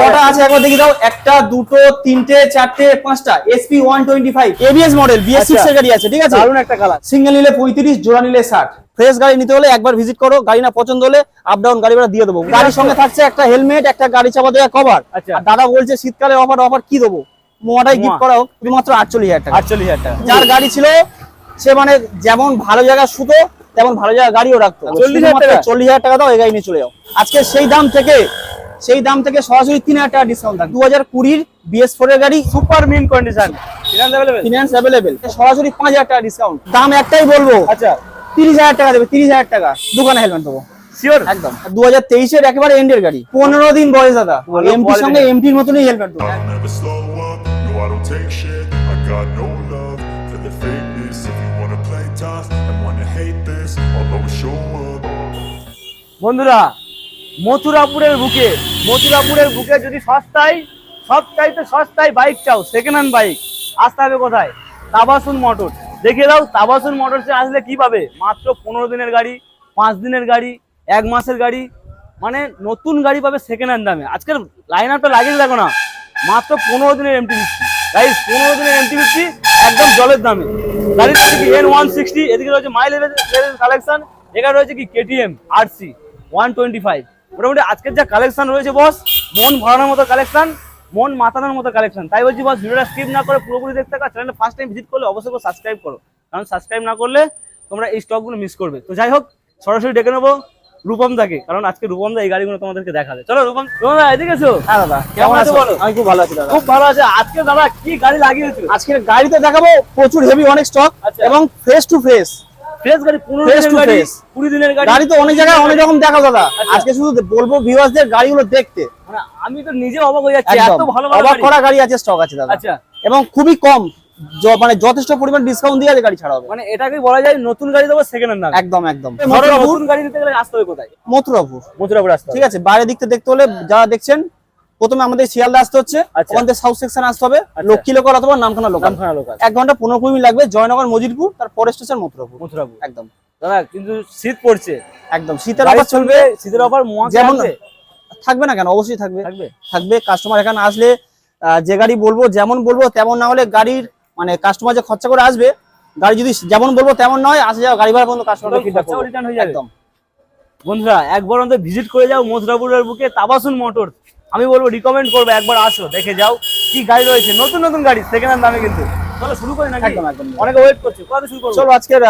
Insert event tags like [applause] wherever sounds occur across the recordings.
কটা আছে? একবার দেখি দাও। একটা দুটো তিনটে চারটে পাঁচটা। SP one twenty five ABS model BS six. এর গাড়ি আছে ঠিক আছে? দারুণ একটা কালার সিঙ্গেল নিলে পঁয়ত্রিশ জোড়া নিলে ষাট। ফ্রেশ গাড়ি নিতে হলে একবার ভিজিট করো। গাড়ি না পছন্দ হলে আপ ডাউন গাড়ি ভাড়া দিয়ে দেবো। গাড়ির সঙ্গে থাকছে একটা হেলমেট একটা গাড়ি চাপা দেওয়া কভার আচ্ছা। দাদা বলছে শীতকালে অফার অফার কি দেবো? মোয়াটাই গিফট করা হোক শুধুমাত্র আটচল্লিশ হাজার টাকা। আটচল্লিশ হাজার টাকা। যার গাড়ি ছিল সে মানে যেমন ভালো জায়গা শুতো তেমন ভালো জায়গা গাড়িও রাখতো। 40,000 টাকা? চল্লিশ হাজার টাকা দাও এই গাড়ি নিয়ে চলে যাও। আজকে সেই দাম থেকে সেই দাম থেকে সরাসরি তিন হাজার টাকা ডিসকাউন্ট থাকবে। দু হাজার কুড়ির বিএস ফোর এর গাড়ি super mint condition finance available সরাসরি পাঁচ হাজার টাকা ডিসকাউন্ট দাম একটাই বলব। আচ্ছা। তিরিশ হাজার টাকা দেবে তিরিশ হাজার টাকা। দোকানে হেলমেট দেবো শিওর একদম। দু হাজার তেইশের একেবারে এন্ডের গাড়ি। পনেরো দিন বয়স দাদা। এমটির। সঙ্গে এমটির মতনই হেলমেট বন্ধুরা মথুরাপুরের বুকে মথুরাপুরের বুকে যদি সস্তায় সব চাইতে সস্তায় বাইক চাও সেকেন্ড হ্যান্ড বাইক আসতে হবে কোথায়? তাবাসুন মোটর দেখে দাও, তাবাসুন মোটরসে আসলে কি পাবে? মাত্র পনেরো দিনের গাড়ি, পাঁচ দিনের গাড়ি, এক মাসের গাড়ি মানে নতুন গাড়ি পাবে সেকেন্ড হ্যান্ড দামে। আজকের লাইন আপটা লাগিয়ে দেখো না। মাত্র পনেরো দিনের এমটি দিচ্ছি গাইজ পনেরো দিনের এমটি দিচ্ছি একদম জলের দামে। গাড়ির কি এন ওয়ান সিক্সটি এদিকে রয়েছে মাইলেজ কালেকশন এখানে রয়েছে কি KTM RC one twenty five মোটামুটি আজকের যা কালেকশন রয়েছে বস মন ভরানোর মতো কালেকশন মন মাতানোর মতো কালেকশন তাই বলছি বস ভিডিওটা স্কিপ না করে পুরোপুরি দেখতে থাকা চ্যানেলটা ফার্স্ট টাইম ভিজিট করলে অবশ্যই সাবস্ক্রাইব করো। কারণ সাবস্ক্রাইব না করলে তোমরা এই স্টকগুলো মিস করবে। তো যাই হোক সরাসরি ডেকে নেব রূপম দাকে কারণ আজকে রূপম দা এই গাড়িগুলো তোমাদেরকে দেখাবে। চলো রূপম রূপম দা এদিকে এসো। হ্যাঁ দাদা। কেমন আছো? বলো? আমি খুব ভালো আছি দাদা। খুব ভালো আছে। আজকে দাদা কি গাড়ি লাগিয়েছো? আজকের গাড়িতে দেখাবো প্রচুর হেভি অনেক স্টক আচ্ছা। এবং ফ্রেশ টু ফ্রেশ ফ্রেশ গাড়ি পনেরো Face দিনের গাড়ি face। কুড়ি দিনের গাড়ি গাড়ি তো অনেক জায়গায় অনেক রকম দাদা। আচ্ছা। আজকে শুধু বলব ভিউয়ার্সদের গাড়িগুলো দেখতে। মানে আমি তো নিজে অবাক হয়ে যাচ্ছি এত ভালো ভালো অবাক গাড়ি। করা গাড়ি আছে স্টক আছে দাদা। আচ্ছা। এবং খুবই কম মানে যথেষ্ট পরিমাণ ডিসকাউন্ট দিয়ে গাড়ি ছাড়া হবে। মানে এটাকে বলা যায় নতুন গাড়ি দেবো সেকেন্ড হ্যান্ড দাম একদম একদম। নতুন গাড়ি নিতে গেলে আসতে হবে কোথায়? মথুরাপুর। মথুরাপুর আসতে ঠিক আছে বাইরে দিকতে দেখতে হলে যারা দেখছেন প্রথমে আমাদের শিয়ালদা আসতে হচ্ছে আচ্ছা। থেকে সাউথ সেকশন আসতে হবে আচ্ছা। লক্ষ্মী লোকাল অথবা নামখানা লোকাল। নামখানা লোকাল। এক ঘণ্টা পনেরো কুড়ি মিনিট লাগবে জয়নগর মজিদপুর তার পরে স্টেশন মথুরাপুর। মথুরাপুর। একদম। দাদা কিন্তু শীত পড়ছে। একদম। শীতের অফার চলবে। শীতের অফার যেমন থাকবে? না কেন? অবশ্যই থাকবে। থাকবে? কাস্টমার এখানে আসলে যে গাড়ি বলব যেমন বলব তেমন না হলে গাড়ির মানে কাস্টমার যে খরচা করে আসবে গাড়ি যদি যেমন বলব তেমন নয় আসে যাও গাড়ি ভাড়া পর্যন্ত কাস্টমার হয়ে। একদম। বন্ধুরা একবার অন্তত ভিজিট করে যাও মথুরাপুরের বুকে তাবাসুন মোটর আমি বলব রিকমেন্ড করব একবার আসো দেখে যাও কি গাড়ি রয়েছে। নতুন নতুন গাড়ি সেকেন্ড হ্যান্ড দামে কিন্তু। চলো শুরু করি নাকি? একদম, একদম। অনেকে ওয়েট করছে কোথা শুরু করব? চলো আজকের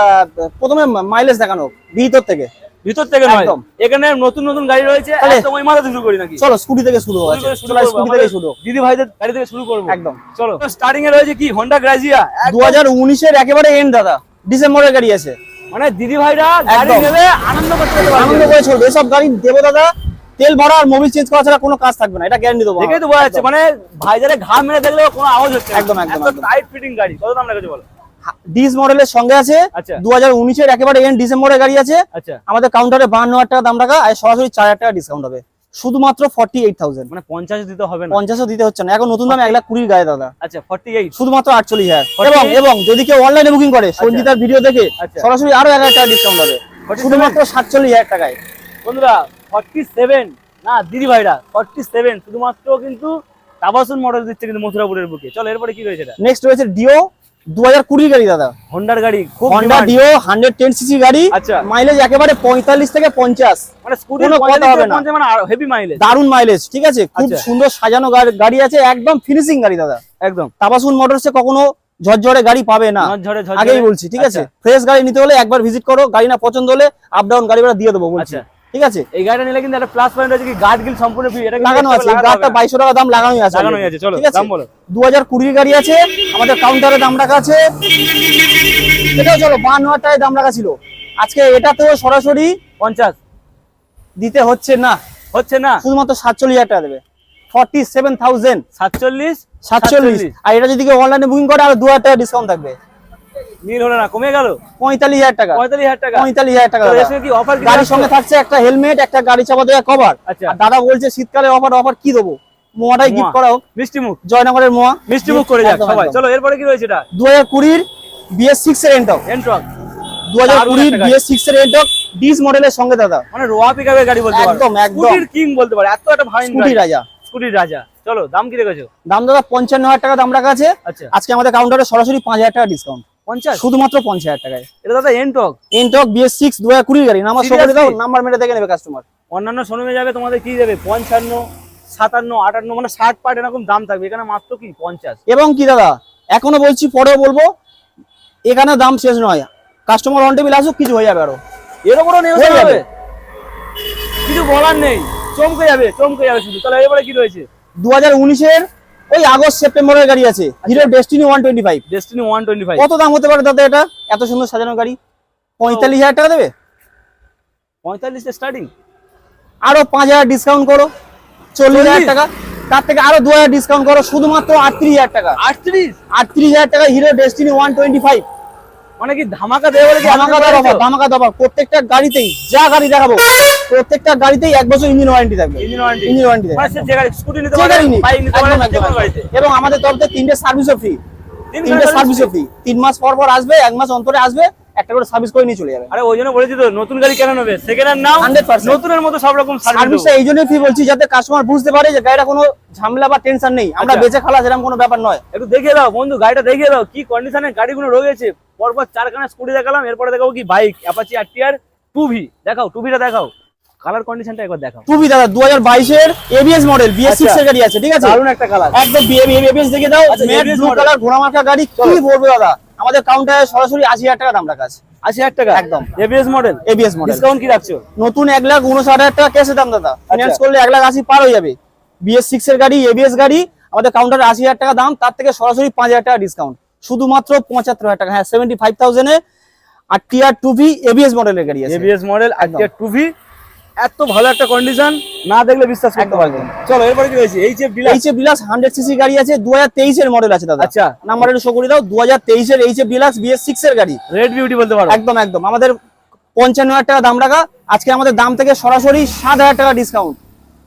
প্রথমে মাইলেজ দেখানো ভিতর থেকে। ভিতর থেকে নয়। একদম। এখানে নতুন নতুন গাড়ি রয়েছে একদম ওই মাথা শুরু করি নাকি? চলো স্কুটি থেকে শুরু চলো স্কুটি থেকে শুরু। দিদি ভাইদের গাড়ি থেকে শুরু করব। একদম। চলো স্টার্টিং এ রয়েছে কি? উনিশের একেবারে এন্ড দাদা। ডিসেম্বরের গাড়ি আছে। মানে দিদি ভাইরা গাড়ি। নেবে আনন্দ করতে আনন্দ করে চলবে। এসব গাড়ি দেবো দাদা। তেল ভরা আর মোবিল চেঞ্জ করা ছাড়া কোনো কাজ থাকবে না এটা গ্যারান্টি দেবো দেখেই তো বোঝা যাচ্ছে মানে ভাইজারে ঘাম মেরে দেখলেও কোনো আওয়াজ হচ্ছে। একদম, একদম, টাইট ফিটিং গাড়ি কত দাম লেগেছে বলো? ডিস মডেলের সঙ্গে আছে আচ্ছা। দু হাজার উনিশের একেবারে এন্ড ডিসেম্বরের গাড়ি আছে। আচ্ছা। আমাদের কাউন্টারে বান্ন হাজার টাকা দাম রাখা আর সরাসরি চার হাজার টাকা ডিসকাউন্ট হবে। শুধুমাত্র ফর্টি এইট থাউজেন্ড মানে পঞ্চাশ দিতে হবে না? পঞ্চাশও দিতে হচ্ছে না। এখন নতুন দাম এক লাখ কুড়ির গায়ে দাদা। আচ্ছা ফর্টি এইট শুধুমাত্র আটচল্লিশ হাজার। এবং এবং যদি কেউ অনলাইনে বুকিং করে সঞ্জিতার ভিডিও দেখে আচ্ছা। সরাসরি আরও এক হাজার টাকা ডিসকাউন্ট হবে। শুধুমাত্র সাতচল্লিশ হাজার টাকায়। বন্ধুরা ফর্টি সেভেন না দিদি ভাইরা ফর্টি সেভেন শুধুমাত্র কিন্তু তাবাসুন মডেল দিচ্ছে কিন্তু মথুরাপুরের বুকে। চলো এরপরে কি রয়েছে নেক্সট রয়েছে ডিও দু হাজার কুড়ির গাড়ি দাদা। হন্ডার গাড়ি খুব Honda Dio hundred ten CC গাড়ি। আচ্ছা। মাইলেজ একেবারে পঁয়তাল্লিশ থেকে পঞ্চাশ। মানে স্কুটির কথা হবে না। মানে হেভি মাইলেজ দারুণ মাইলেজ ঠিক আছে? খুব আচ্ছা। সুন্দর সাজানো গাড়ি আছে একদম ফিনিশিং গাড়ি দাদা। একদম। তাবাসুন মোটরসে কখনো ঝরঝরে গাড়ি পাবে না। আগেই বলছি ঠিক আছে? আচ্ছা। ফ্রেশ গাড়ি নিতে হলে একবার ভিজিট করো গাড়ি না পছন্দ হলে আপ ডাউন গাড়ি ভাড়া দিয়ে দেবো বলছি। আচ্ছা। ঠিক আছে? এই গাড়িটা নিলে কিন্তু একটা প্লাস পয়েন্ট রয়েছে কি গার্ড গিল সম্পূর্ণ ফ্রি এটা লাগানো আছে। না। বাইশশো টাকা দাম লাগানোই আছে। লাগানোই আছে, চলো, দাম বলো। দু হাজার কুড়ির গাড়ি আছে আমাদের কাউন্টারে দাম রাখা আছে। এটাও চলো বান্ন হাজার টাকায় দাম রাখা ছিল। আজকে এটাতেও সরাসরি পঞ্চাশ। দিতে হচ্ছে না। হচ্ছে না। শুধুমাত্র সাতচল্লিশ হাজার টাকা দেবে। ফর্টি সেভেন থাউজেন্ড সাতচল্লিশ। সাতচল্লিশ। আর এটা যদি কেউ অনলাইনে বুকিং করে আর দু হাজার টাকা ডিসকাউন্ট থাকবে। নীল হলো না কমে গেল? পঁয়তাল্লিশ হাজার টাকা। পঁয়তাল্লিশ হাজার টাকা। পঁয়তাল্লিশ হাজার টাকা কি অফার গাড়ির সঙ্গে থাকছে একটা হেলমেট একটা গাড়ি চাপা দেওয়া কভার আচ্ছা। দাদা বলছে শীতকালে অফার অফার কি দেবো? মোয়াটাই গিফট। করা হোক। মিষ্টি মুখ। জয়নগরের মোয়া। মিষ্টি মুখ করে যাক সবাই। চলো এরপরে কি রয়েছে এটা? দু হাজার কুড়ির বিএস সিক্স এর এন্টক এন্ট্রক দু হাজার কুড়ির বিএস সিক্স এর এন্টক ডিস মডেলের সঙ্গে দাদা। মানে রোয়া পিকআপের গাড়ি বলতে পারো। একদম, একদম। স্কুটির কিং বলতে পারো। এত একটা ফাইন স্কুটি রাজা। স্কুটির রাজা। চলো দাম কি রেখেছো? দাম দাদা পঞ্চান্ন হাজার টাকা দাম রাখা আছে। আচ্ছা। আজকে আমাদের কাউন্টারে সরাসরি পাঁচ হাজার টাকা ডিসকাউন্ট পঞ্চাশ? শুধুমাত্র পঞ্চাশ হাজার টাকায়। এটা দাদা এনটক এনটক বিএস সিক্স দু হাজার কুড়ির গাড়ি। নাম্বার সব দাও নাম্বার মেরে দেখে নেবে কাস্টমার অন্যান্য শোরুমে যাবে তোমাদের কি দেবে? পঞ্চান্ন সাতান্ন আটান্ন মানে ষাট পার্ট এরকম দাম থাকবে। এখানে মাত্র কি? পঞ্চাশ। এবং কি দাদা এখনও বলছি পরেও বলব এখানে দাম শেষ নয়। কাস্টমার অন টেবিল আসুক কিছু হয়ে যাবে আরও। এর উপরও নেওয়া হয়ে যাবে যাবে। কিছু বলার নেই। চমকে যাবে চমকে যাবে শুধু। তাহলে এবারে কি রয়েছে? দু হাজার উনিশের ওই আগস্ট সেপ্টেম্বরের গাড়ি আছে। Hero Destini one twenty five Destini one twenty five কত দাম হতে পারে দাদা এটা? এত সুন্দর সাজানো গাড়ি। পঁয়তাল্লিশ হাজার টাকা দেবে? পঁয়তাল্লিশ স্টার্টিং আরও পাঁচ হাজার ডিসকাউন্ট করো। চল্লিশ হাজার টাকা। তার থেকে আরও দু হাজার ডিসকাউন্ট করো। শুধুমাত্র আটত্রিশ হাজার টাকা। আটত্রিশ? আটত্রিশ হাজার টাকা Hero Destini one twenty five ধামাকা দেবে বলে ধামাকা দেওয়া ধামাকা দেওয়া প্রত্যেকটা গাড়িতেই যা গাড়ি দেখাবো প্রত্যেকটা গাড়িতেই এক বছর ইঞ্জিন ওয়ারেন্টি থাকবে? ইঞ্জিন ওয়ারেন্টি মানে যে গাড়ি স্কুটি নিতে পারে বাইক নিতে এবং আমাদের তরফ থেকে তিনটে সার্ভিস ফ্রি তিনটে সার্ভিসও ফ্রি তিন মাস পর পর আসবে এক মাস অন্তরে আসবে। একটা করে সার্ভিস করে নিয়ে চলে যাবে। আরে ওই জন্য বলেছি তো নতুন গাড়ি কেন নেবে? সেকেন্ড হ্যান্ড নাও 100% নতুনের মতো সব রকম সার্ভিস এই জন্যই ফ্রি বলছি যাতে কাস্টমার বুঝতে পারে যে গাড়িটা কোনো ঝামেলা বা টেনশন নেই। আমরা আচ্ছা। বেঁচে খালাস এরকম কোনো ব্যাপার নয়। একটু দেখিয়ে দাও বন্ধু গাড়িটা দেখিয়ে দাও কি কন্ডিশনে গাড়িগুলো রয়েছে। পরপর চারখানা স্কুটি দেখালাম এরপরে দেখাবো কি bike Apache R TR two V দেখাও টু ভিটা দেখাও কালার কন্ডিশনটা একবার দেখাও। টুবি দাদা দু হাজার বাইশের এবিএস মডেল বিএস সিক্স আচ্ছা। এর গাড়ি আছে ঠিক আছে? দারুণ একটা কালার একদম এবিএস দেখে দাও। ম্যাট ব্লু কালার ঘোড়া মার্কা গাড়ি কি বলব দাদা? আমাদের কাউন্টারে সরাসরি আশি হাজার টাকা দাম রাখা আছে। আশি হাজার টাকা? একদম। ABS model ABS model discount কি রাখছো? নতুন এক লাখ উনষাট হাজার টাকা ক্যাশে দাম দাদা। ফাইন্যান্স করলে এক লাখ আশি পার হয়ে যাবে। বিএস সিক্স এর গাড়ি এবিএস গাড়ি আমাদের কাউন্টারে আশি হাজার টাকা দাম তার থেকে সরাসরি পাঁচ হাজার টাকা ডিসকাউন্ট শুধুমাত্র পঁচাত্তর হাজার টাকা। হ্যাঁ seventy five থাউজেন্ডে R TR two V ABS মডেলের গাড়ি এবিএস মডেল আর একদম। টিআর টু ভি এত ভালো একটা কন্ডিশন না দেখলে বিশ্বাস করতে একদম, পারবে না। চলো এরপরে কি রয়েছে এইচএফ ডিলাক্স এইচএফ বিলাস হান্ড্রেড সিসি গাড়ি আছে দু হাজার তেইশের মডেল আছে দাদা। আচ্ছা। নাম্বার একটু শো করে দাও দু হাজার তেইশের এইচএফ ডিলাক্স বিএস সিক্স এর গাড়ি। রেড বিউটি বলতে পারো। একদম একদম। আমাদের পঞ্চান্ন হাজার টাকা দাম রাখা। আজকে আমাদের দাম থেকে সরাসরি সাত হাজার টাকা ডিসকাউন্ট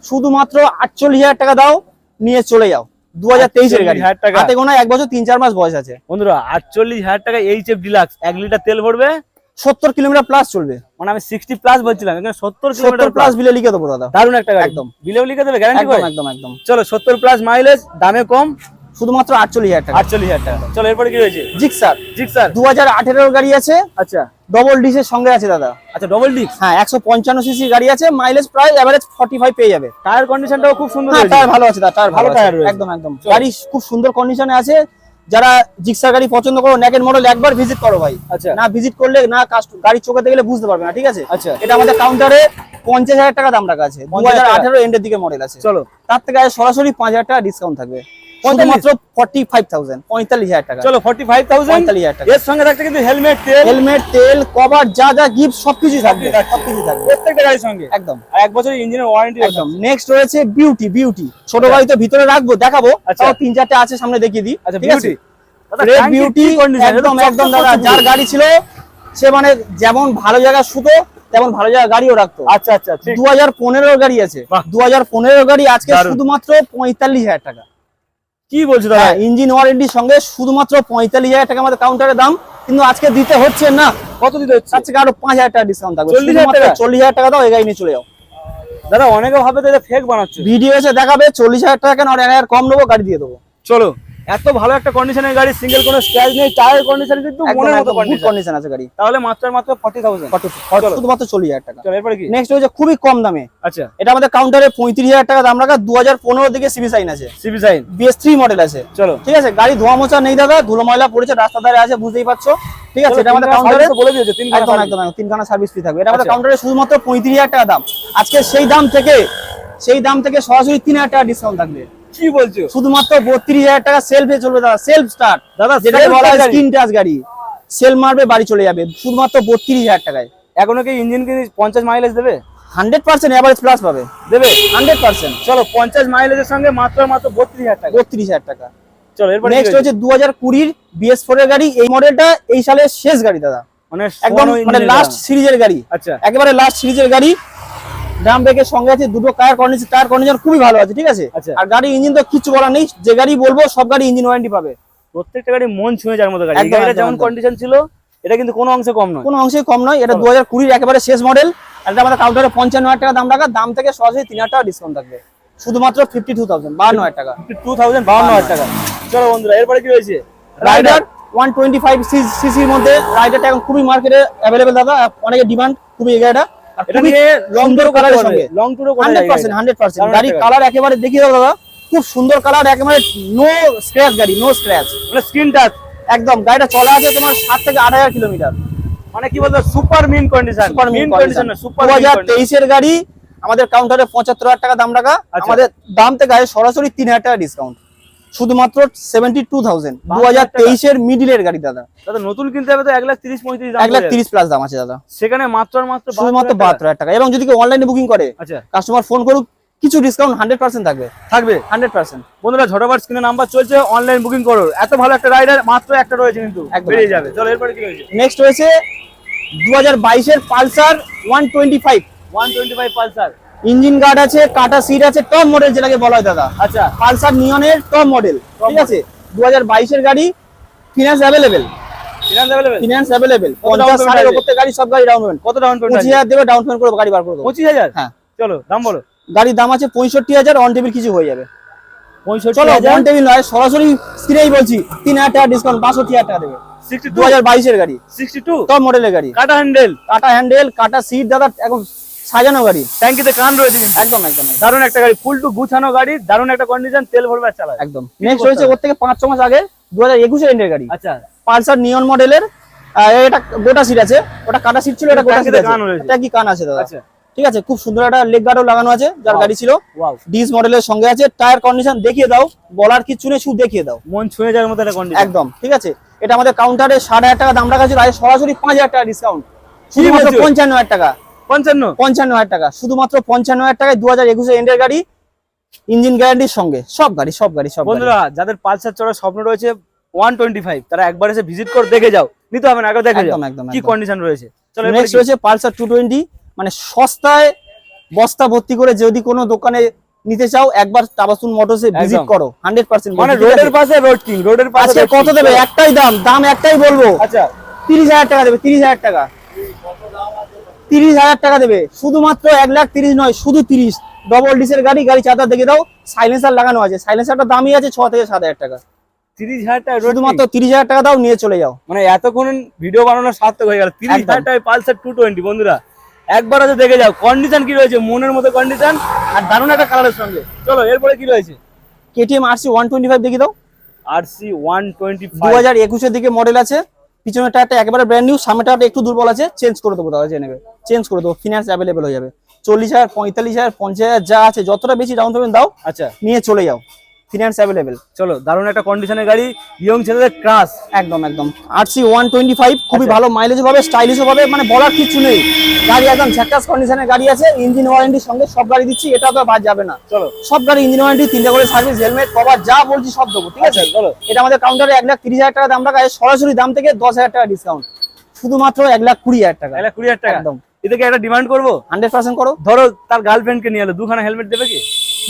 শুধুমাত্র আটচল্লিশ হাজার টাকা দাও নিয়ে চলে যাও। দু হাজার তেইশের গাড়ি। 48,000 টাকা। হাতে গোনা এক বছর তিন চার মাস বয়স আছে। বন্ধুরা আটচল্লিশ হাজার টাকা এইচএফ ডিলাক্স এক লিটার তেল ভরবে সত্তর কিলোমিটার প্লাস চলবে। মানে আমি সিক্সটি প্লাস বলছিলাম এখানে সত্তর কিলোমিটার প্লাস বিলে লিখে দেবো দাদা। দারুণ একটা গাড়ি। একদম। বিলেও লিখে দেবে গ্যারান্টি একদম একদম একদম। চলো সত্তর প্লাস মাইলেজ দামে কম। শুধুমাত্র আটচল্লিশ হাজার টাকা। আটচল্লিশ হাজার টাকা। চলো এরপরে কি রয়েছে? জিক্সার। জিক্সার। দু হাজার আঠেরোর গাড়ি আছে। আচ্ছা। ডবল ডিসের সঙ্গে আছে দাদা। আচ্ছা ডবল ডিস্ক হ্যাঁ একশো পঞ্চান্ন সিসি গাড়ি আছে। মাইলেজ প্রায় অ্যাভারেজ ফর্টি ফাইভ পেয়ে যাবে। টায়ার কন্ডিশনটাও খুব সুন্দর হ্যাঁ টায়ার ভালো আছে দাদা টায়ার ভালো টায়ার একদম একদম। গাড়ি খুব সুন্দর কন্ডিশনে আছে। যারা জিক্সার গাড়ি পছন্দ করো ন্যাকের মডেল একবার ভিজিট করো ভাই। আচ্ছা। না ভিজিট করলে না কাস্ট গাড়ি চোখে গেলে বুঝতে পারবে না ঠিক আছে? আচ্ছা। এটা আমাদের কাউন্টারে পঞ্চাশ হাজার টাকা দাম রাখা আছে। দু হাজার আঠারো এন্ডের দিকে মডেল আছে। চলো। তার থেকে সরাসরি পাঁচ হাজার টাকা ডিসকাউন্ট থাকবে। শুধুমাত্র টাকা। চলো টাকা। এর সঙ্গে থাকছে কিন্তু হেলমেট তেল। হেলমেট তেল কভার যা যা গিফট সবকিছুই থাকবে। সবকিছু থাকবে। প্রত্যেকটা গাড়ির সঙ্গে? একদম। আর এক বছরের ইঞ্জিনের ওয়ারেন্টি একদম। নেক্সট রয়েছে বিউটি বিউটি ছোট গাড়ি তো ভিতরে রাখব দেখাবো। আচ্ছা। তিন চারটে আছে সামনে দেখিয়ে দিই। আচ্ছা বিউটি রেড বিউটি একদম একদম দাদা। যার গাড়ি ছিল সে মানে যেমন ভালো জায়গা শুতো তেমন ভালো জায়গা গাড়িও রাখতো। আচ্ছা আচ্ছা দু হাজার পনেরো গাড়ি আছে। দু হাজার পনেরো গাড়ি আজকে শুধুমাত্র পঁয়তাল্লিশ হাজার টাকা। কি বলছো দাদা? হ্যাঁ। ইঞ্জিন ওয়ারেন্টির সঙ্গে শুধুমাত্র পঁয়তাল্লিশ হাজার টাকা আমাদের কাউন্টারের দাম কিন্তু আজকে দিতে হচ্ছে না। কত দিতে হচ্ছে? আজকে আরও পাঁচ হাজার টাকা ডিসকাউন্ট থাকবে। 40,000 শুধুমাত্র টাকা? চল্লিশ হাজার টাকা দাও এই গাড়ি নিয়ে চলে যাও। দাদা অনেকে ভাবে তো এটা ফেক বানাচ্ছে। ভিডিও এসে দেখাবে চল্লিশ হাজার টাকা কেন? আর এক হাজার কম নেব গাড়ি দিয়ে দেবো। চলো। এত ভালো একটা কন্ডিশনের গাড়ি সিঙ্গেল কোনো স্ক্র্যাচ নেই টায়ার কন্ডিশন কিন্তু মনের মতো কন্ডিশন আছে গাড়ি। তাহলে মাত্র মাত্র ফর্টি থাউজেন্ড চলো। শুধুমাত্র চল্লিশ হাজার টাকা। চলো এরপরে কি? নেক্সট হচ্ছে খুবই কম দামে। আচ্ছা। এটা আমাদের কাউন্টারে পঁয়ত্রিশ হাজার টাকা দাম রাখা দু হাজার পনেরো দিকে সিবি সাইন আছে। CB Shine BS three model আছে। চলো। ঠিক আছে গাড়ি ধোয়া মোচা নেই দাদা ধুলো ময়লা পড়েছে রাস্তা ধারে আছে বুঝতেই পারছ। ঠিক আছে এটা আমাদের কাউন্টারে বলে দিয়েছে তিন একদম একদম একদম তিনখানা সার্ভিস ফ্রি থাকবে। এটা আমাদের আচ্ছা। কাউন্টারে শুধুমাত্র পঁয়ত্রিশ হাজার টাকা দাম। আজকে সেই দাম থেকে সেই দাম থেকে সরাসরি তিন হাজার টাকা ডিসকাউন্ট থাকবে। কি বলছো? শুধুমাত্র বত্রিশ হাজার টাকা সেলফে চলবে দাদা সেলফ স্টার্ট দাদা self বলা হয় স্ক্রিন টাচ গাড়ি। সেল মারবে বাড়ি চলে যাবে। শুধুমাত্র বত্রিশ হাজার টাকায়। এখনও কি ইঞ্জিন কি পঞ্চাশ মাইলেজ দেবে? হান্ড্রেড পার্সেন্ট অ্যাভারেজ প্লাস পাবে। দেবে? হান্ড্রেড পার্সেন্ট চলো পঞ্চাশ মাইলেজের সঙ্গে মাত্র মাত্র বত্রিশ হাজার টাকা। বত্রিশ হাজার টাকা। চলো এরপরে নেক্সট হচ্ছে দু হাজার কুড়ির বিএস ফোর এর গাড়ি। এই মডেলটা এই সালের শেষ গাড়ি দাদা। মানে একদম মানে লাস্ট সিরিজের গাড়ি। আচ্ছা। একেবারে লাস্ট সিরিজের গাড়ি। ড্রাম ব্রেকের সঙ্গে আছে দুটো টায়ার কন্ডিশন টায়ার কন্ডিশন খুবই ভালো আছে ঠিক আছে? আচ্ছা। আর গাড়ি ইঞ্জিন তো কিছু বলার নেই যে গাড়ি বলব সব গাড়ি ইঞ্জিন ওয়ারেন্টি পাবে। প্রত্যেকটা গাড়ি মন ছুঁয়ে যাওয়ার মতো গাড়ি। গাড়িটা যেমন কন্ডিশন ছিল এটা কিন্তু কোনো অংশে কম নয়। কোনো অংশে কম নয় এটা। দু হাজার কুড়ির একেবারে শেষ মডেল আর এটা আমাদের কাউন্টারে পঞ্চান্ন হাজার টাকা দাম রাখা দাম থেকে সরাসরি তিন হাজার টাকা ডিসকাউন্ট থাকবে। শুধুমাত্র ফিফটি টু থাউজেন্ড বাহান্ন হাজার টাকা। টু থাউজেন্ড বাউন্ন হাজার টাকা। চলো বন্ধুরা এরপরে কি রয়েছে? রাইডার ওয়ান টোয়েন্টি ফাইভ সিসির মধ্যে রাইডারটা এখন খুবই মার্কেটে অ্যাভেলেবেল দাদা অনেকের ডিমান্ড খুবই এই গাড়িটা এটা নিয়ে লং সুন্দর টুরও সঙ্গে লং টুরও করা হান্ড্রেড যায় পার্সেন্ট হান্ড্রেড পার্সেন্ট দারুণ গাড়ির একটা কালার একেবারে দেখিয়ে দাও দাদা। খুব সুন্দর কালার একেবারে নো স্ক্র্যাচ গাড়ি নো স্ক্র্যাচ মানে স্ক্রিন টাচ একদম গাড়িটা চলা আছে তোমার সাত থেকে আট হাজার কিলোমিটার মানে কি বলতো super mint condition super mint condition super গাড়ি আমাদের কাউন্টারে পঁচাত্তর হাজার টাকা দাম রাখা। আচ্ছা। আমাদের দাম থেকে সরাসরি তিন হাজার টাকা ডিসকাউন্ট শুধুমাত্র সেভেন্টি টু থাউজেন্ড দু হাজার। তেইশের মিডিলের গাড়ি দাদা। দাদা নতুন কিনতে হবে তো এক লাখ তিরিশ পঁয়ত্রিশ এক লাখ তিরিশ প্লাস দাম আছে দাদা। সেখানে মাত্র মাত্র শুধুমাত্র 72 বাহাত্তর হাজার টাকা। এবং যদি কেউ অনলাইনে বুকিং করে আচ্ছা। কাস্টমার ফোন করুক কিছু ডিসকাউন্ট হান্ড্রেড পার্সেন্ট থাকবে। থাকবে? হান্ড্রেড পার্সেন্ট বন্ধুরা ঝটাবার স্ক্রিনে নাম্বার চলছে অনলাইন বুকিং করো এত ভালো একটা রাইডার মাত্র একটা রয়েছে কিন্তু। বেরিয়ে যাবে। চলো এরপরে কি হয়েছে? নেক্সট রয়েছে দু হাজার বাইশের Pulsar one twenty five one twenty five Pulsar. Engine guard আছে কাটা সিট আছে টপ মডেল যেটাকে বলা হয় দাদা। আচ্ছা। পালসার নিয়নের টপ মডেল ঠিক আছে? দু হাজার বাইশের গাড়ি ফিনান্স অ্যাভেলেবেল ফিনান্স অ্যাভেলেবেল পঞ্চাশ ষাটের? গাড়ি সব গাড়ি ডাউন পেমেন্ট কত ডাউন পেমেন্ট পঁচিশ হাজার দেবে ডাউন পেমেন্ট করে গাড়ি বার পঁচিশ হাজার? হ্যাঁ। চলো দাম বলো। গাড়ির দাম আছে পঁয়ষট্টি হাজার অন টেবিল কিছু হয়ে যাবে। চলো অন টেবিল নয় সরাসরি স্ক্রিনেই বলছি তিন হাজার টাকা ডিসকাউন্ট বাষট্টি হাজার টাকা দেবে। দু হাজার বাইশের গাড়ি। সিক্সটি টু টপ মডেলের গাড়ি। কাটা হ্যান্ডেল কাটা হ্যান্ডেল কাটা সিট দাদা এখন সাজানো গাড়ি। ট্যাঙ্কিতে কান রয়েছে একদম একদম দারুণ একটা গাড়ি ফুল টু গুছানো গাড়ি দারুণ একটা কন্ডিশন তেল ভরবে চালাবে একদম। নেক্সট রয়েছে ওর থেকে পাঁচ ছ মাস আগে দু হাজার একুশের এন্ডের গাড়ি। আচ্ছা। পালসার নিয়ন মডেলের এটা গোটা সিট আছে। ওটা কাটা সিট ছিল এটা গোটা সিট এটা কি কান আছে দাদা? আচ্ছা। ঠিক আছে খুব সুন্দর একটা লেগ গার্ডও লাগানো আছে যার গাড়ি ছিল। ডিস মডেলের সঙ্গে আছে। টায়ার কন্ডিশন দেখিয়ে দাও। বলার কিছু নেই শুধু দেখিয়ে দাও। মন ছুঁয়ে যাওয়ার মতো একটা কন্ডিশন একদম ঠিক আছে। এটা আমাদের কাউন্টারে ষাট হাজার টাকা দাম রাখা ছিল আজ সরাসরি পাঁচ হাজার টাকা ডিসকাউন্ট শুধুমাত্র? পঞ্চান্ন হাজার টাকা। পঞ্চান্ন? পঞ্চান্ন হাজার টাকা। শুধুমাত্র পঞ্চান্ন হাজার টাকায় দু হাজার একুশে এন্ডের গাড়ি ইঞ্জিন গ্যারান্টির সঙ্গে। সব গাড়ি সব গাড়ি সব বন্ধুরা যাদের পালসার চড়ার স্বপ্ন রয়েছে ওয়ান টোয়েন্টি ফাইভ তারা একবার এসে ভিজিট করে দেখে যাও। নিতে হবে না আগে দেখে যাও। একদম, কি কন্ডিশন রয়েছে? চলো নেক্সট রয়েছে পালসার টু টোয়েন্টি মানে সস্তায় বস্তা ভর্তি করে যদি কোনো দোকানে নিতে চাও একবার তাবাসুন মোটরসে ভিজিট করো হান্ড্রেড পার্সেন্ট মানে রোডের পাশে রোড কিং রোডের পাশে কত দেবে? একটাই দাম দাম একটাই বলব। আচ্ছা। তিরিশ হাজার টাকা দেবে তিরিশ হাজার টাকা। তিরিশ হাজার টাকা দেবে। শুধুমাত্র এক লাখ তিরিশ নয় শুধু তিরিশ। ডবল ডিসের গাড়ি গাড়ি চাদর দেখে দাও। সাইলেন্সার লাগানো আছে। সাইলেন্সারটা দামই আছে ছ থেকে সাত হাজার টাকা। তিরিশ হাজার টাকা road শুধুমাত্র তিরিশ হাজার টাকা দাও নিয়ে চলে যাও। মানে এতক্ষণ ভিডিও বানানো সার্থক হয়ে গেল। তিরিশ একদম। হাজার টাকায় পালসার টু টোয়েন্টি বন্ধুরা। একবার আছে দেখে যাও। কন্ডিশন কি রয়েছে? মনের মতো কন্ডিশন আর দারুণ একটা কালারের সঙ্গে। চলো এরপরে কি রয়েছে? KTM RC one twenty five দেখে দাও। ওয়ান টোয়েন্টি দু হাজার একুশের দিকে মডেল আছে। পিছনের টায়ারটা একেবারে ব্র্যান্ড নিউ সামনে টায়ারটা একটু দুর্বল আছে চেঞ্জ করে দেবো দাদা জেনে নেবে। চেঞ্জ করে দেবো ফিনান্স অ্যাভেলেবেল হয়ে যাবে। চল্লিশ হাজার পঁয়তাল্লিশ হাজার পঞ্চাশ হাজার যা আছে যতটা বেশি ডাউন পেমেন্ট দাও আচ্ছা। নিয়ে চলে যাও। ফিনান্স অ্যাভেলেবেল চলো দারুণ একটা কন্ডিশনের গাড়ি ইয়ং ছেলেদের ক্রাশ একদম একদম। আরসি ওয়ান টোয়েন্টি ফাইভ খুবই আচ্ছা। ভালো মাইলেজ পাবে স্টাইলিশও পাবে মানে বলার কিছু নেই। গাড়ি একদম ঝাক্কাস কন্ডিশনের গাড়ি আছে ইঞ্জিন ওয়ারেন্টির সঙ্গে সব গাড়ি দিচ্ছি এটা তো বাদ যাবে না। চলো। সব গাড়ি ইঞ্জিন ওয়ারেন্টি তিনটা করে সার্ভিস হেলমেট কভার যা বলছি সব দেবো ঠিক আছে? আচ্ছা, চলো। এটা আমাদের কাউন্টারে এক লাখ তিরিশ হাজার টাকা দাম রাখা সরাসরি দাম থেকে দশ হাজার টাকা ডিসকাউন্ট শুধুমাত্র এক লাখ কুড়ি হাজার টাকা। এক লাখ কুড়ি হাজার টাকা? একদম। এদিকে একটা ডিমান্ড করব? হান্ড্রেড পার্সেন্ট করো। ধরো তার গার্লফ্রেন্ডকে নিয়ে এলো দুখানা হেলমেট দেবে কি?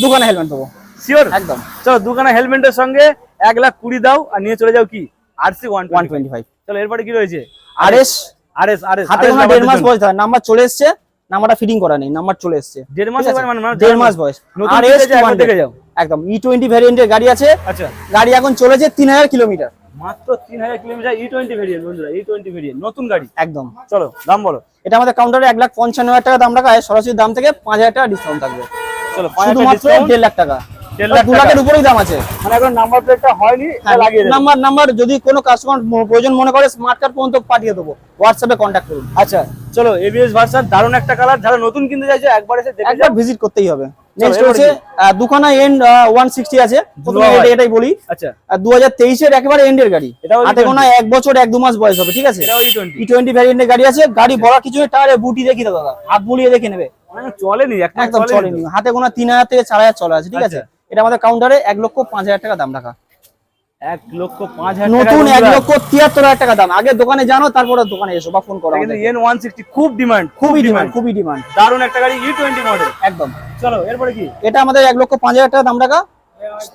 দুখানা হেলমেট দেবো। শিওর একদম। চলো দুখানা হেলমেটের সঙ্গে এক লাখ কুড়ি দাও আর নিয়ে চলে যাও কি? R C one one twenty five চলো এরপরে কি রয়েছে? R S R S R S হাতে দেড় মাস বয়স হয় নাম্বার চলে এসছে নাম্বারটা ফিটিং করা নেই নাম্বার চলে এসছে। দেড় মাস মানে- মানে দেড় মাস বয়স। আর এস দেখে যাও। একদম ই টোয়েন্টি ভ্যারিয়েন্টের গাড়ি আছে। আচ্ছা। গাড়ি এখন চলেছে তিন হাজার কিলোমিটার। মাত্র তিন হাজার কিলোমিটার ই টোয়েন্টি ভেরিয়েন্ট বন্ধুরা ই টোয়েন্টি ভেরিয়েন্ট নতুন গাড়ি। একদম। চলো দাম বলো। এটা আমাদের কাউন্টারে এক লাখ পঞ্চান্ন হাজার টাকা দাম রাখা হয় সরাসরি দাম থেকে পাঁচ হাজার টাকা ডিসকাউন্ট থাকবে। চলো শুধুমাত্র দেড় লাখ টাকা। দু। লাখের উপরেই দাম আছে। মানে এখন নাম্বার প্লেটটা হয়নি লাগিয়ে নাম্বার নাম্বার যদি কোনো কাস্টমার প্রয়োজন মনে করে স্মার্ট কার্ড পর্যন্ত পাঠিয়ে দেবো। হোয়াটসঅ্যাপে কন্ট্যাক্ট করুন। আচ্ছা চলো এবিএস ভার্সন দারুণ একটা কালার যারা নতুন কিনতে চাইছে একবার এসে দেখে একবার ভিজিট করতেই হবে। নেক্সট হচ্ছে দুখানা এন্ড ওয়ান সিক্সটি আছে। প্রথমে এটাই বলি। আচ্ছা। একেবারে এন্ডের গাড়ি। হাতে গোনা এক বছর এক দু মাস বয়স হবে ঠিক আছে? টোয়েন্টি ভ্যারিয়েন্টের গাড়ি আছে। গাড়ি বলার কিছু টায়ারে বুটি দেখি দাদা। হাত বুলিয়ে দেখে নেবে। মানে চলেনি একদম চলেনি হাতে গোনা তিন হাজার থেকে চার হাজার চলে আছে ঠিক আছে? আচ্ছা। এটা আমাদের কাউন্টারে এক লক্ষ পাঁচ হাজার টাকা দাম রাখা। এক লক্ষ পাঁচ হাজার নতুন এক লক্ষ তিয়াত্তর হাজার টাকা দাম। আগে দোকানে জানো তারপরে দোকানে এসো বা ফোন করো কিন্তু এন ওয়ান সিক্সটি খুব ডিমান্ড খুবই ডিমান্ড খুবই ডিমান্ড দারুণ একটা গাড়ি ই টোয়েন্টি মডেল একদম। চলো এরপরে কি? এটা আমাদের এক লক্ষ পাঁচ হাজার টাকা দাম রাখা।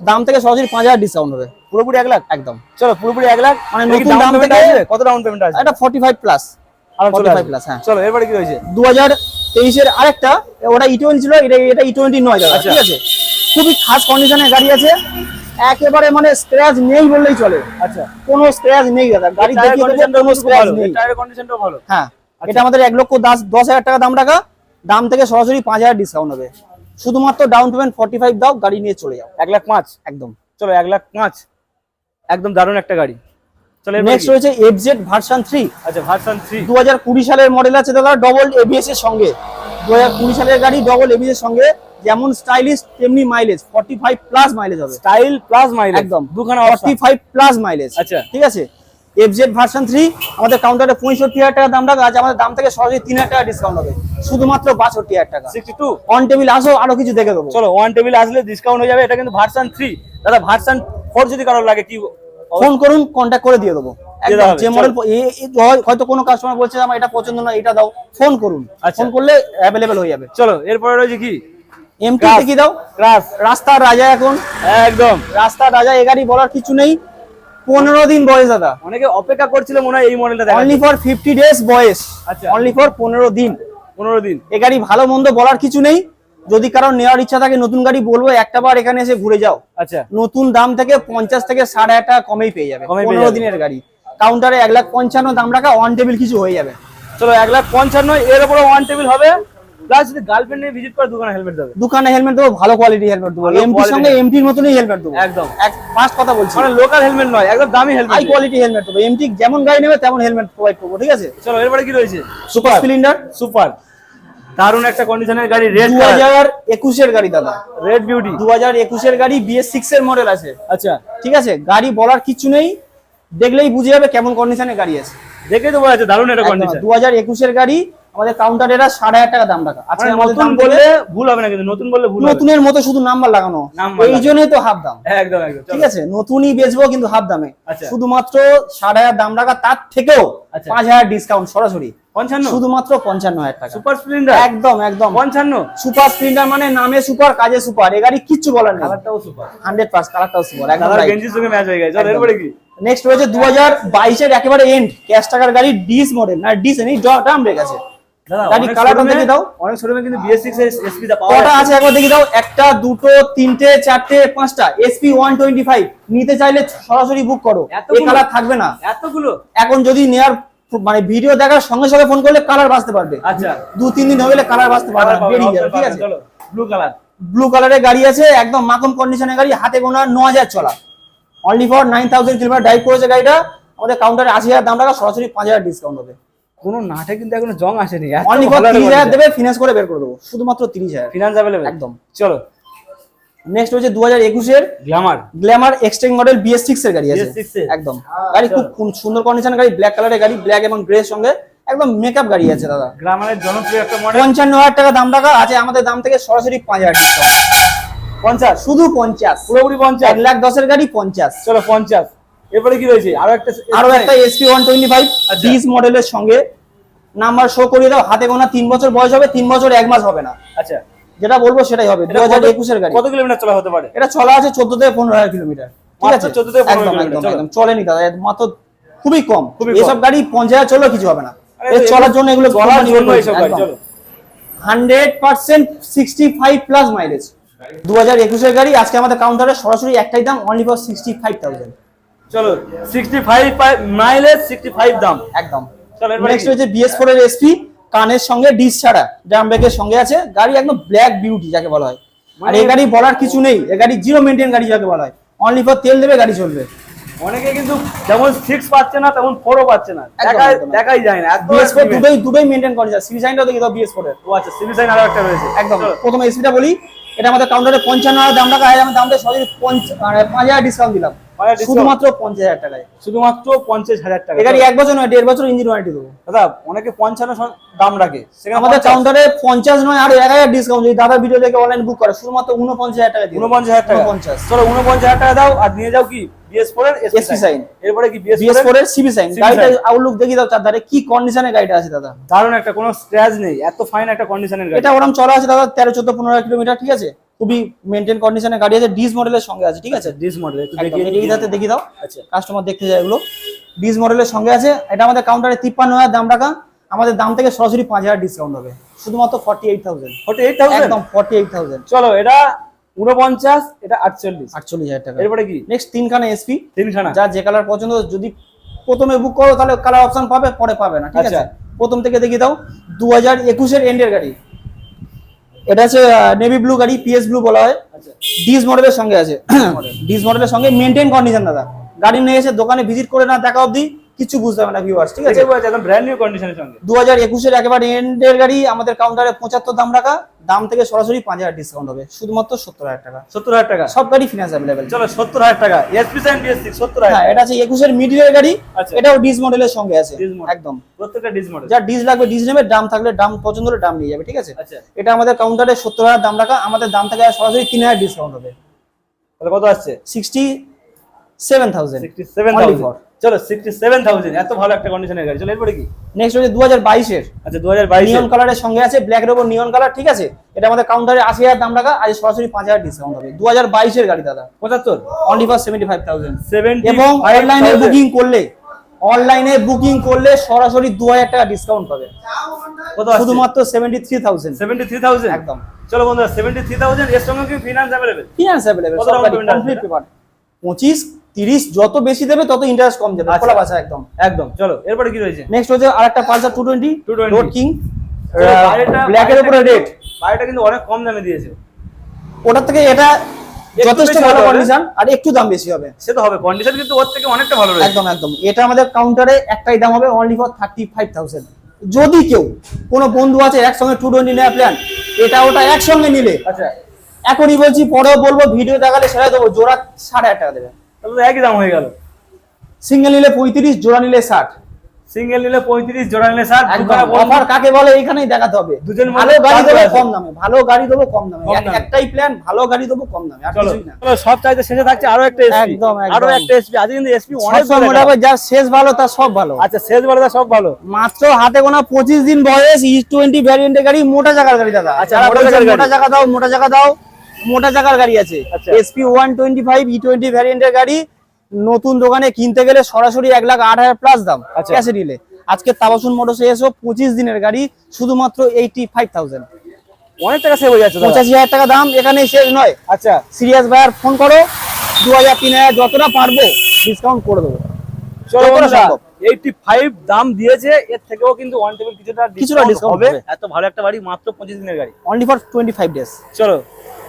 দাম থেকে সরাসরি পাঁচ হাজার ডিসকাউন্ট হবে। পুরোপুরি এক লাখ? একদম। চলো পুরোপুরি এক লাখ। মানে নতুন দাম থেকে- কত ডাউন পেমেন্ট আছে এটা ফর্টি ফাইভ প্লাস চলে 45 আসবে। plus, হ্যাঁ। চলো এরপরে কি রয়েছে দু হাজার তেইশের আরেকটা ওটা ই টোয়েন্টি ছিল এটা এটা ই টোয়েন্টি নয় দাদা আচ্ছা। ঠিক আছে? খুবই খাস কন্ডিশনের গাড়ি আছে। একেবারে মানে স্ক্র্যাচ নেই বললেই চলে। আচ্ছা। কোনো স্ক্র্যাচ নেই দাদা। গাড়ি টায়ার দেখিয়ে দেবো, কোনো স্ক্র্যাচ নেই। টায়ারের কন্ডিশনটাও ভালো। হ্যাঁ। আচ্ছা। এটা আমাদের এক লক্ষ দশ দশ হাজার টাকা দাম রাখা। দাম থেকে সরাসরি পাঁচ হাজার ডিসকাউন্ট হবে। শুধুমাত্র ডাউন পেমেন্ট ফর্টি ফাইভ দাও গাড়ি নিয়ে চলে যাও। এক লাখ পাঁচ? একদম। চলো এক লাখ পাঁচ। একদম দারুণ একটা গাড়ি। চলো নেক্সট? রয়েছে এফজেড ভার্সন থ্রি আচ্ছা ভার্সন থ্রি দু হাজার কুড়ি সালের মডেল আছে দাদা ডবল এবিএস এর সঙ্গে। দু হাজার কুড়ি সালের গাড়ি ডবল এবিএস এর সঙ্গে। যেমন স্টাইলিশ তেমনি mileage forty five plus mileage হবে। স্টাইল প্লাস মাইলেজ একদম। দুখানা ফর্টি ফাইভ প্লাস মাইলেজ আচ্ছা। ঠিক আছে? এফজেড ভার্সন থ্রি আমাদের কাউন্টারে পঁয়ষট্টি হাজার টাকা দাম রাখা আছে আমাদের দাম থেকে সহজে তিন হাজার টাকা ডিসকাউন্ট হবে। শুধুমাত্র বাষট্টি হাজার টাকা। সিক্সটি টু অন টেবিল আসো আরও কিছু দেখে দেবো। চলো ওয়ান টেবিল আসলে ডিসকাউন্ট হয়ে যাবে এটা কিন্তু ভার্সন থ্রি দাদা ভার্সন ফোর যদি কারোর লাগে কি ফোন করুন কন্ট্যাক্ট করে দিয়ে দেবো। যে মডেল হয়তো কোনো কাস্টমার বলছে আমার এটা পছন্দ না এটা দাও। ফোন করুন। আচ্ছা। ফোন করলে অ্যাভেলেবেল হয়ে যাবে। চলো এরপরে রয়েছে কি? এমটি। কি দাও। রাস্তার রাজা এখন। একদম। রাস্তার রাজা এ গাড়ি বলার কিছু নেই। পনেরো দিন বয়স দাদা। অনেকে অপেক্ষা করছিল মনে হয় এই মডেলটা অনলি ফর ফিফটি ডেজ বয়স। আচ্ছা। অনলি ফর পনেরো দিন। পনেরো দিন। এ গাড়ি ভালো মন্দ বলার কিছু নেই। যদি কারও নেওয়ার ইচ্ছা থাকে নতুন গাড়ি বলব একটা বার এখানে এসে ঘুরে যাও। আচ্ছা। নতুন দাম থেকে পঞ্চাশ থেকে সাড়ে হাজার টাকা কমেই পেয়ে যাবে। পনেরো দিনের গাড়ি। কাউন্টারে এক লাখ পঞ্চান্ন দাম রাখা অন টেবিল কিছু হয়ে যাবে। চলো এক লাখ পঞ্চান্ন এর উপরে ওয়ান টেবিল হবে। প্লাস যদি গার্লফ্রেন্ড নিয়ে ভিজিট করে দোকানে হেলমেট দেবে। দোকানে হেলমেট দেবো ভালো কোয়ালিটি হেলমেট দেবো। এমটির quality সঙ্গে এমটির মতনই হেলমেট দেবো। একদম। এক ফার্স্ট কথা বলছি। মানে লোকাল হেলমেট নয় একদম দামি হাই কোয়ালিটি হেলমেট দেবো। এমটি যেমন গাড়ি নেবে তেমন হেলমেট প্রোভাইড করব ঠিক আছে? চলো এরপরে কি রয়েছে? সুপার একটা কন্ডিশনের গাড়ি রেড গাড়ি দাদা। রেড বিউটি গাড়ি এর মডেল আছে। আচ্ছা। ঠিক আছে? গাড়ি বলার কিছু নেই। দেখলেই বুঝে যাবে কেমন কন্ডিশনের গাড়ি আছে। দেখে তো বোঝা যাচ্ছে দারুণ একটা কন্ডিশন দু হাজার একুশের গাড়ি আমাদের কাউন্টার এরা সাড়ে হাজার টাকা দাম রাখা। আজকে নতুন বললে ভুল হবে না কিন্তু নতুন বললে ভুল নতুনের মতো শুধু নাম্বার লাগানো। এই জন্যই তো হাফ দাম। একদম একদম ঠিক আছে? নতুনই বেচবো কিন্তু হাফ দামে। আচ্ছা। শুধুমাত্র সাড়ে হাজার দাম রাখা তার থেকেও আচ্ছা। পাঁচ হাজার ডিসকাউন্ট সরাসরি। পঞ্চান্ন? শুধুমাত্র পঞ্চান্ন হাজার টাকা। সুপার স্প্লেন্ডার একদম একদম। পঞ্চান্ন? সুপার স্প্লেন্ডার মানে নামে সুপার কাজে সুপার এ গাড়ি কিচ্ছু বলার নেই। কালারটাও সুপার হান্ড্রেড পার্স কালারটাও সুপার একদম গেঞ্জির সঙ্গে ম্যাচ হয়ে গেছে। এরপরে কি? নেক্সট রয়েছে দু হাজার বাইশের একেবারে এন্ড ক্যাশ টাকার গাড়ি ডিস মডেল না ডিস নেই ড্রাম ব্রেক আছে গাড়ি কালারটা দেখে দাও। অনেক শোরুমে কিন্তু বিএস সিক্স এসপি দা পাওয়া আছে একবার দেখে দাও? একটা দুটো তিনটে চারটে পাঁচটা। এসপি ওয়ান টোয়েন্টি ফাইভ নিতে চাইলে সরাসরি বুক করো। এই কালার থাকবে না। এতগুলো? এখন যদি নেয়ার মানে ভিডিও দেখার সঙ্গে সঙ্গে ফোন করলে কালার বাঁচতে পারবে। আচ্ছা। দু তিন দিন হয়ে কালার বাঁচতে পারবে বেরিয়ে যাবে ঠিক আছে? ব্লু কালার ব্লু কালারের গাড়ি আছে একদম মাখন কন্ডিশনের গাড়ি হাতে গোনা ন হাজার চলা। Only for nine thousand kilometre drive করেছে গাড়িটা। আমাদের কাউন্টারে আশি হাজার দাম রাখা সরাসরি পাঁচ হাজার ডিসকাউন্ট হবে। কোনো নাটে কিন্তু এখনও জং আসেনি। অনলি ফর তিরিশ হাজার দেবে ফিনান্স করে বের করে দেবো। শুধুমাত্র তিরিশ হাজার। ফিনান্স অ্যাভেলেবল একদম। চলো। নেক্সট হচ্ছে দু হাজার একুশের Glamour Glamour Xtec model BS six এর গাড়ি আছে। একদম। গাড়ি খুব সুন্দর কন্ডিশনের গাড়ি ব্ল্যাক কালারের গাড়ি ব্ল্যাক এবং গ্রে সঙ্গে একদম মেকআপ গাড়ি আছে দাদা। গ্ল্যামারের জনপ্রিয় একটা মডেল পঞ্চান্ন হাজার টাকা দাম রাখা আছে আমাদের দাম থেকে সরাসরি পাঁচ হাজার ডিসকাউন্ট পঞ্চাশ। শুধু পঞ্চাশ। পুরোপুরি পঞ্চাশ। এক লাখ দশের গাড়ি পঞ্চাশ। চলো পঞ্চাশ। এরপরে কি রয়েছে? আরও একটা আরও একটা এসপি ওয়ান টোয়েন্টি ফাইভ আচ্ছা। ডিস মডেলের সঙ্গে নাম্বার শো করিয়ে দাও হাতে গোনা তিন বছর বয়স হবে তিন বছর এক মাস হবে না। আচ্ছা। যেটা বলব সেটাই হবে দু হাজার একুশের গাড়ি। কত কিলোমিটার চলা হতে পারে? এটা চলা আছে চোদ্দ থেকে পনেরো হাজার কিলোমিটার ঠিক আছে? 14 থেকে 15 একদম একদম একদম চলেনি দাদা মাত্র খুবই কম। এসব গাড়ি পঞ্চাশ হাজার কিছু হবে না। চলার জন্য এগুলো hundred percent sixty five plus mileage. দু হাজার একুশের গাড়ি আজকে আমাদের কাউন্টারে সরাসরি একটাই দাম only for sixty five thousand চলো sixty five mileage sixty five দাম। একদম। নেক্সট? হচ্ছে বিএস ফোর এর এসপি কানের সঙ্গে ডিস ছাড়া ড্রাম ব্রেকের সঙ্গে আছে। গাড়ি একদম ব্ল্যাক বিউটি যাকে বলা হয়। আর মানে- এই গাড়ি বলার কিছু নেই এই গাড়ি জিরো মেনটেন গাড়ি যাকে বলা হয়। অনলি ফর তেল দেবে গাড়ি চলবে। অনেকে কিন্তু যেমন সিক্স পাচ্ছে না তেমন ফোরও পাচ্ছে না। দেখাই। দেখাই যায় না। BS four. দুটোই দুটোই মেনটেন করে যায়। সিভি সাইনটাও দেখে দাও বিএস ফোর ও আচ্ছা সিভি সাইন আরও একটা রয়েছে। একদম। প্রথমে এসপিটা বলি। এটা আমাদের কাউন্টারে পঞ্চান্ন হাজার দাম রাখা হয়। আমি দামটা সরাসরি মানে পাঁচ হাজার ডিসকাউন্ট দিলাম। শুধুমাত্র পঞ্চাশ হাজার টাকায়। শুধুমাত্র পঞ্চাশ হাজার টাকা গাড়ি এক বছর নয় দেড় বছর ইঞ্জিন ওয়ারেন্টি দেবো। দাদা অনেকে পঞ্চান্ন দাম রাখে। সেখানে আমাদের পঞ্চাশ। কাউন্টারে পঞ্চাশ নয় আর এক হাজার ডিসকাউন্ট যদি দাদা ভিডিও দেখে অনলাইন বুক করে শুধুমাত্র উনপঞ্চাশ হাজার টাকা দিয়ে উনপঞ্চাশ হাজার টাকা। চলো উনপঞ্চাশ হাজার টাকা দাও আর নিয়ে যাও কি? বিএস ফোর এর এসপি সাইন এরপরে কি বিএস বিএস ফোর ফোর এর সিবি সাইন গাড়িটা। আউটলুক দাও চারধারে কি কন্ডিশনে গাড়িটা আছে দাদা। দারুণ একটা কোনো স্ক্র্যাচ নেই। এত ফাইন একটা কন্ডিশনের গাড়ি এটা ওরকম চলা আছে দাদা তেরো চোদ্দ পনেরো কিলোমিটার ঠিক আছে? খুবই মেনটেন কন্ডিশনের গাড়ি আছে ডিস মডেলের সঙ্গে আছে ঠিক আছে? ডিস মডেল একটু দেখিয়ে এটা এই ধাতে দেখি দাও। আচ্ছা। কাস্টমার দেখতে যায় এগুলো। ডিস মডেলের সঙ্গে আছে। এটা আমাদের কাউন্টারে তিপ্পান্ন হাজার দাম রাখা। আমাদের দাম থেকে সরাসরি পাঁচ হাজার ডিসকাউন্ট হবে। শুধুমাত্র forty eight thousand forty eight thousand একদম ফর্টি এইট থাউজেন্ড চলো এটা উনপঞ্চাশ এটা আটচল্লিশ। আটচল্লিশ হাজার টাকা। এরপরে কি? নেক্সট তিনখানা এসপি তিনখানা। যা যে কালার পছন্দ যদি প্রথমে বুক করো তাহলে কালার অপশন পাবে পরে পাবে না ঠিক আছে? আচ্ছা। প্রথম থেকে দেখিয়ে দাও দু হাজার একুশের এন্ডের গাড়ি। এটা হচ্ছে নেভি ব্লু গাড়ি পিএস ব্লু বলা হয়। আচ্ছা। ডিস মডেলের সঙ্গে আছে। [clears throat] ডিস মডেলের সঙ্গে মেনটেন কন্ডিশন দাদা। গাড়ি নিয়ে এসে দোকানে ভিজিট করে না দেখা অবধি। কিছু বুঝতে হবে না ভিউয়ার্স ঠিক আছে? একদম ব্র্যান্ড নিউ কন্ডিশনের সঙ্গে। 2021 এর একেবারে এন্ডের গাড়ি আমাদের কাউন্টারে 75 দাম রাখা দাম থেকে সরাসরি 5000 ডিসকাউন্ট হবে শুধুমাত্র 70000 টাকা। 70000 টাকা? সব গাড়ি ফিনান্স अवेलेबल চলো 70000 টাকা। এসপি সাইন বিএস6 70000 হ্যাঁ এটা আছে 21 এর মিডলের গাড়ি এটাও ডিজ মডেলের সঙ্গে আছে একদম। প্রত্যেকটা ডিজ মডেল যা ডিজ লাগবে ডিজ নেমে দাম থাকলে দাম পছন্দ হলে দাম নিয়ে যাবে ঠিক আছে? এটা আমাদের কাউন্টারে 70000 দাম রাখা আমাদের দাম থেকে সরাসরি 3000 ডিসকাউন্ট হবে। তাহলে কত আসছে? 67000 67000 চলো সিক্সটি সেভেন থাউজেন্ড এত ভালো একটা কন্ডিশনের গাড়ি। চলো এরপরে কি? নেক্সট হচ্ছে দু হাজার বাইশের। আচ্ছা দু হাজার বাইশে নিয়ন কালারের সঙ্গে আছে ব্ল্যাক এর নিয়ন কালার ঠিক আছে? এটা আমাদের কাউন্টারে আশি হাজার দাম রাখা আজ সরাসরি পাঁচ হাজার ডিসকাউন্ট হবে। দু হাজার বাইশের গাড়ি দাদা। পঁচাত্তর? Only for seventy five thousand এবং অনলাইনে বুকিং করলে অনলাইনে বুকিং করলে সরাসরি দু হাজার টাকা ডিসকাউন্ট পাবে। শুধুমাত্র seventy three thousand seventy three thousand একদম। চলো বন্ধুরা সেভেন্টি থ্রি থাউজেন্ড এর সঙ্গে কি finance available finance available complete paper পঁচিশ তিরিশ যত বেশি দেবে তত ইন্টারেস্ট কম যাবে। আচ্ছা। খোলা বাসা একদম। একদম। চলো এরপরে কি রয়েছে? নেক্সট হচ্ছে আরেকটা Pulsar two twenty 220 road king black এর উপরে রেড বাড়িটা কিন্তু অনেক কম দামে দিয়েছে। ওটার থেকে এটা যথেষ্ট ভালো কন্ডিশন আর একটু দাম বেশি হবে। সে তো হবে কন্ডিশন কিন্তু ওর থেকে অনেকটা ভালো রয়েছে। একদম একদম। এটা আমাদের কাউন্টারে একটাই দাম হবে only for thirty five thousand যদি কেউ কোনো বন্ধু আছে একসঙ্গে টু টোয়েন্টি নেওয়ার প্ল্যান এটা ওটা একসঙ্গে নিলে। আচ্ছা। এখনই বলছি পরেও বলব ভিডিও দেখালে সেটা দেবো জোড়া সাড়ে আট টাকা দেবে। তাহলে একই দাম হয়ে গেল। সিঙ্গেল নিলে পঁয়ত্রিশ জোড়া নিলে ষাট। সিঙ্গেল নিলে পঁয়ত্রিশ জোড়া নিলে ষাট অফার কাকে বলে এখানেই দেখাতে হবে। দুজন ভালো গাড়ি দেবো কম দামে ভালো গাড়ি দেবো কম দামে। একটাই প্ল্যান ভালো গাড়ি দেবো কম দামে আর কিছুই না। সব চাইতে শেষে থাকছে আরও একটা এসপি একদম। আরও একটা এসপি আজকে কিন্তু এসপি অনেক যার শেষ ভালো তার সব ভালো। আচ্ছা শেষ বেলাটা সব ভালো। মাত্র হাতে গোনা পঁচিশ দিন বয়স ই টোয়েন্টি ভ্যারিয়েন্টের গাড়ি মোটা জায়গার গাড়ি দাদা। আচ্ছা, মোটা। জায়গা দাও মোটা জায়গা দাও। মোটা জায়গার গাড়ি আছে। আচ্ছা। SP one twenty five E twenty ভ্যারিয়েন্টের গাড়ি। নতুন দোকানে কিনতে গেলে সরাসরি এক লাখ আট হাজার প্লাস দাম আচ্ছা। ক্যাশে নিলে। আজকে তাবাসুন মোটরসে এসো পঁচিশ দিনের গাড়ি শুধুমাত্র এইটি ফাইভ থাউজেন্ড অনেক টাকা সেভ হয়ে যাচ্ছে পঁচাশি হাজার টাকা দাম এখানে শেষ নয়। আচ্ছা। সিরিয়াস ভাইয়ার ফোন করো দু হাজার তিন হাজার যতটা পারব ডিসকাউন্ট করে দেবো। চলো সম্ভব। ফাইভ দাম দিয়েছে এর থেকেও কিন্তু ওয়ান টেবিল কিছুটা হবে। হবে। এত ভালো একটা বাড়ি মাত্র পঁচিশ দিনের গাড়ি। Only for twenty five days চলো।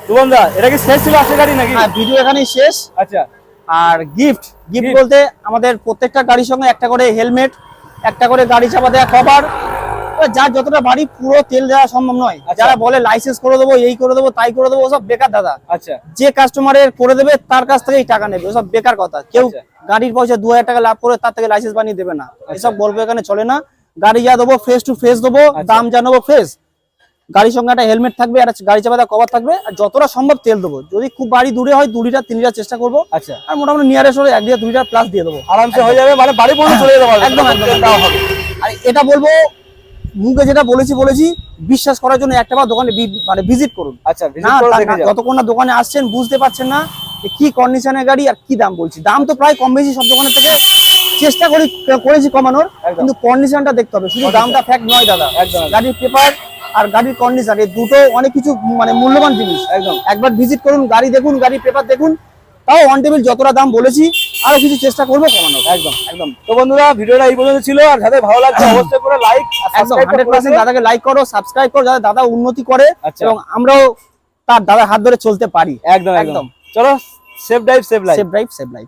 সুগন্ধা এটা কি শেষ ছিল আজকে গাড়ি নাকি? হ্যাঁ ভিডিও এখানেই শেষ। আচ্ছা। আর গিফট গিফট বলতে আমাদের প্রত্যেকটা গাড়ির সঙ্গে একটা করে হেলমেট একটা করে গাড়ি চাপা দেওয়া কভার যার যতটা বাড়ি পুরো তেল দেওয়া সম্ভব নয়। আচ্ছা। যারা বলে লাইসেন্স করে দেবো এই করে দেবো তাই করে দেবো ওসব বেকার দাদা। আচ্ছা। যে কাস্টমারের করে দেবে তার কাছ থেকেই টাকা নেবে ওসব বেকার কথা। কেউ আচ্ছা। গাড়ির পয়সা দু হাজার টাকা লাভ করে তার থেকে লাইসেন্স বানিয়ে দেবে না। এসব গল্প এখানে চলে না। গাড়ি যা দেবো ফ্রেশ টু ফ্রেশ দেবো আচ্ছা। দাম যা নেব ফ্রেশ গাড়ির সঙ্গে একটা হেলমেট থাকবে একটা গাড়ি চাপা দেওয়া কভার থাকবে আর যতটা সম্ভব তেল দেবো। যদি খুব বাড়ি দূরে হয় দু লিটার তিন লিটার চেষ্টা করব। আচ্ছা। আর মোটামুটি নিয়ারেস্ট হলে এক লিটার দুই লিটার প্লাস দিয়ে দেবো। আরামসে হয়ে যাবে মানে বাড়ি পর্যন্ত চলে যেতে পারবে। একদম একদম আর এটা বলব মুখে যেটা বলেছি বলেছি বিশ্বাস করার জন্য একটা বার দোকানে মানে ভিজিট করুন। আচ্ছা। যতক্ষণ না দোকানে আসছেন বুঝতে পারছেন না কি কন্ডিশনের গাড়ি আর কি দাম বলছি। দাম তো প্রায় কম বেশি সব দোকানের থেকে চেষ্টা করি করেছি কমানোর কিন্তু কন্ডিশনটা দেখতে হবে। শুধু দামটা ফ্যাক্ট নয় দাদা। গাড়ির পেপার আর গাড়ির কন্ডিশন এই দুটো অনেক কিছু মানে মূল্যবান জিনিস একদম। একবার ভিজিট করুন গাড়ি দেখুন গাড়ির পেপার দেখুন তাও অন টেবিল যতটা দাম বলেছি আরও কিছু চেষ্টা করব কমানোর। একদম একদম। তো বন্ধুরা ভিডিওটা এই পর্যন্ত ছিল আর যাদের ভালো লাগছে অবশ্যই করে লাইক একদম হান্ড্রেড পার্সেন্ট দাদাকে লাইক করো সাবস্ক্রাইব করো যাতে দাদা উন্নতি করে আচ্ছা। এবং আমরাও তার দাদার হাত ধরে চলতে পারি। একদম একদম। চলো safe drive safe life save drive save life